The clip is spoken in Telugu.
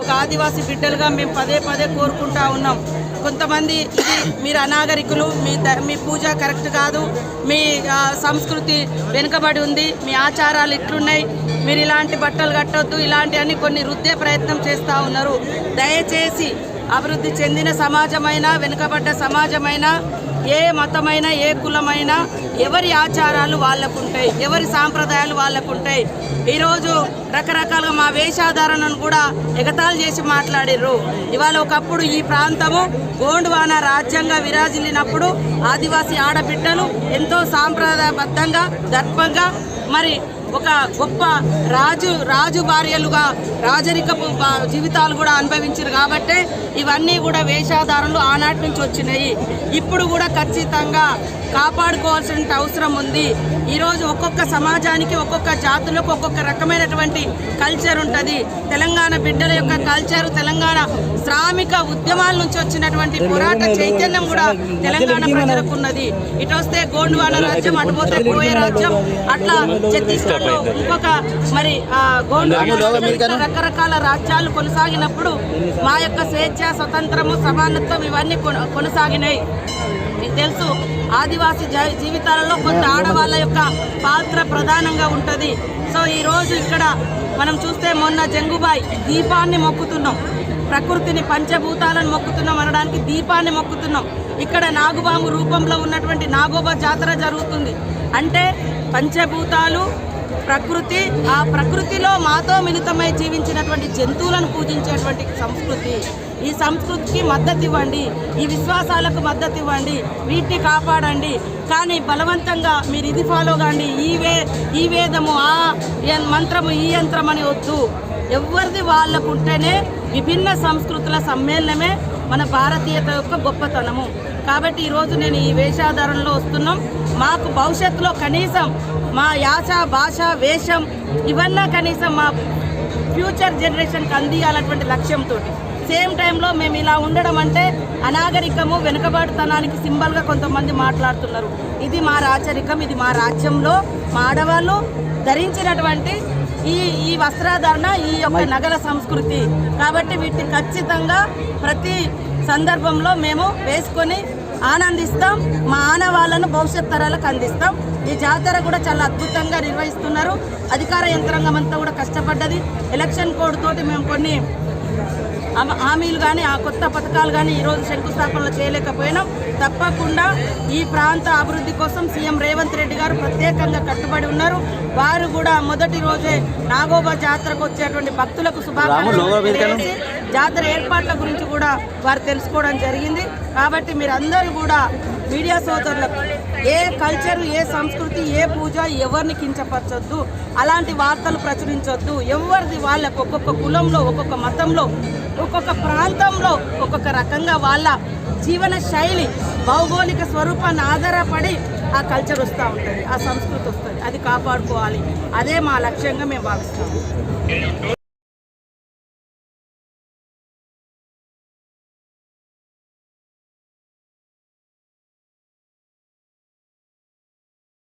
ఒక ఆదివాసీ బిడ్డలుగా మేము పదే పదే కోరుకుంటా ఉన్నాం. కొంతమంది ఇది మీరు అనాగరికులు మీ మీ పూజ కరెక్ట్ కాదు మీ సంస్కృతి వెనుకబడి ఉంది మీ ఆచారాలు ఇట్లున్నాయి మీరు ఇలాంటి బట్టలు కట్టొద్దు ఇలాంటివన్నీ కొన్ని రుద్దే ప్రయత్నం చేస్తూ ఉన్నారు. దయచేసి అభివృద్ధి చెందిన సమాజమైనా వెనుకబడ్డ సమాజమైనా ఏ మతమైన ఏ కులమైన ఎవరి ఆచారాలు వాళ్ళకుంటాయి ఎవరి సాంప్రదాయాలు వాళ్ళకుంటాయి. ఈరోజు రకరకాలుగా మా వేషాధారణను కూడా ఎగతాలు చేసి మాట్లాడిర్రు. ఇవాళ ఒకప్పుడు ఈ ప్రాంతము గోండువాన రాజ్యంగా విరాజిల్లినప్పుడు ఆదివాసీ ఆడబిడ్డలు ఎంతో సాంప్రదాయబద్ధంగా దర్పంగా మరి ఒక గొప్ప రాజు రాజు భార్యలుగా రాజరికపు జీవితాలు కూడా అనుభవించారు కాబట్టే ఇవన్నీ కూడా వేషాధారణలు ఆనాటి నుంచి వచ్చినాయి. ఇప్పుడు కూడా ఖచ్చితంగా కాపాడుకోవాల్సిన అవసరం ఉంది. ఈరోజు ఒక్కొక్క సమాజానికి ఒక్కొక్క జాతులకు ఒక్కొక్క రకమైనటువంటి కల్చర్ ఉంటుంది. తెలంగాణ బిడ్డల యొక్క కల్చర్ తెలంగాణ శ్రామిక ఉద్యమాల నుంచి వచ్చినటువంటి పోరాట చైతన్యం కూడా తెలంగాణ ప్రజలకు ఉన్నది. ఇటు వస్తే గోండువాన రాజ్యం అటు పోతే కోయ రాజ్యం అట్లా ఛత్తీస్గఢ్ లో ఇంకొక మరి రకరకాల రాజ్యాలు కొనసాగినప్పుడు మా యొక్క స్వేచ్ఛ స్వతంత్రము సమానత్వం ఇవన్నీ కొన- కొనసాగినాయి. మీకు తెలుసు ఆదివాసీ జీ- జీవితాలలో కొంత ఆడవాళ్ళ యొక్క పాత్ర ప్రధానంగా ఉంటుంది. సో ఈ రోజు ఇక్కడ మనం చూస్తే మొన్న జంగుబాయ్ దీపాన్ని మొక్కుతున్నాం. ప్రకృతిని పంచభూతాలను మొక్కుతున్నాం అనడానికి దీపాన్ని మొక్కుతున్నాం. ఇక్కడ నాగుబాము రూపంలో ఉన్నటువంటి నాగోబా జాతర జరుగుతుంది. అంటే పంచభూతాలు ప్రకృతి ఆ ప్రకృతిలో మాతో మిళితమై జీవించినటువంటి జంతువులను పూజించేటువంటి సంస్కృతి. ఈ సంస్కృతికి మద్దతు ఇవ్వండి. ఈ విశ్వాసాలకు మద్దతు ఇవ్వండి. వీటిని కాపాడండి. కానీ బలవంతంగా మీరు ఇది ఫాలో కాండి. ఈ వే ఈ వేదము ఆ మంత్రము ఈ యంత్రం అని వద్దు. ఎవరిది వాళ్ళకు ఉంటేనే విభిన్న సంస్కృతుల సమ్మేళనమే మన భారతీయత యొక్క గొప్పతనము. కాబట్టి ఈరోజు నేను ఈ వేషాధారణలో వస్తున్నాం. మాకు భవిష్యత్తులో కనీసం మా యాస భాష వేషం ఇవన్నా కనీసం మా ఫ్యూచర్ జనరేషన్కి అందియాలన్నటువంటి లక్ష్యంతో సేమ్ టైంలో మేము ఇలా ఉండడం అంటే అనాగరికము వెనుకబాటుతనానికి సింబల్గా కొంతమంది మాట్లాడుతున్నారు. ఇది మా రాచరికం ఇది మా రాజ్యంలో మా ఆడవాళ్ళు ధరించినటువంటి ఈ ఈ వస్త్రధారణ ఈ యొక్క నగర సంస్కృతి. కాబట్టి వీటిని ఖచ్చితంగా ప్రతి సందర్భంలో మేము వేసుకొని ఆనందిస్తాం. మా ఆనవాళ్ళను భవిష్యత్ తరాలకు అందిస్తాం. ఈ జాతర కూడా చాలా అద్భుతంగా నిర్వహిస్తున్నారు. అధికార యంత్రాంగం అంతా కూడా కష్టపడ్డది. ఎలక్షన్ కోడ్ తోటి మేము కొన్ని హామ- హామీలు కానీ ఆ కొత్త పథకాలు కానీ ఈరోజు శంకుస్థాపనలు చేయలేకపోయినాం. తప్పకుండా ఈ ప్రాంత అభివృద్ధి కోసం సీఎం రేవంత్ రెడ్డి గారు ప్రత్యేకంగా కట్టుబడి ఉన్నారు. వారు కూడా మొదటి రోజే నాగోబా జాతరకు వచ్చేటువంటి భక్తులకు శుభాకాంక్షలు జాతర ఏర్పాట్ల గురించి కూడా వారు తెలుసుకోవడం జరిగింది. కాబట్టి మీరందరూ కూడా మీడియా సోదరులకు ఏ కల్చర్ ఏ సంస్కృతి ఏ పూజ ఎవరిని కించపరచొద్దు అలాంటి వార్తలు ప్రచురించొద్దు. ఎవరిది వాళ్ళకు ఒక్కొక్క కులంలో ఒక్కొక్క మతంలో ఒక్కొక్క ప్రాంతంలో ఒక్కొక్క రకంగా వాళ్ళ జీవన శైలి భౌగోళిక స్వరూపాన్ని ఆధారపడి ఆ కల్చర్ వస్తూ ఉంటుంది ఆ సంస్కృతి వస్తుంది. అది కాపాడుకోవాలి. అదే మా లక్ష్యంగా మేము భావిస్తాము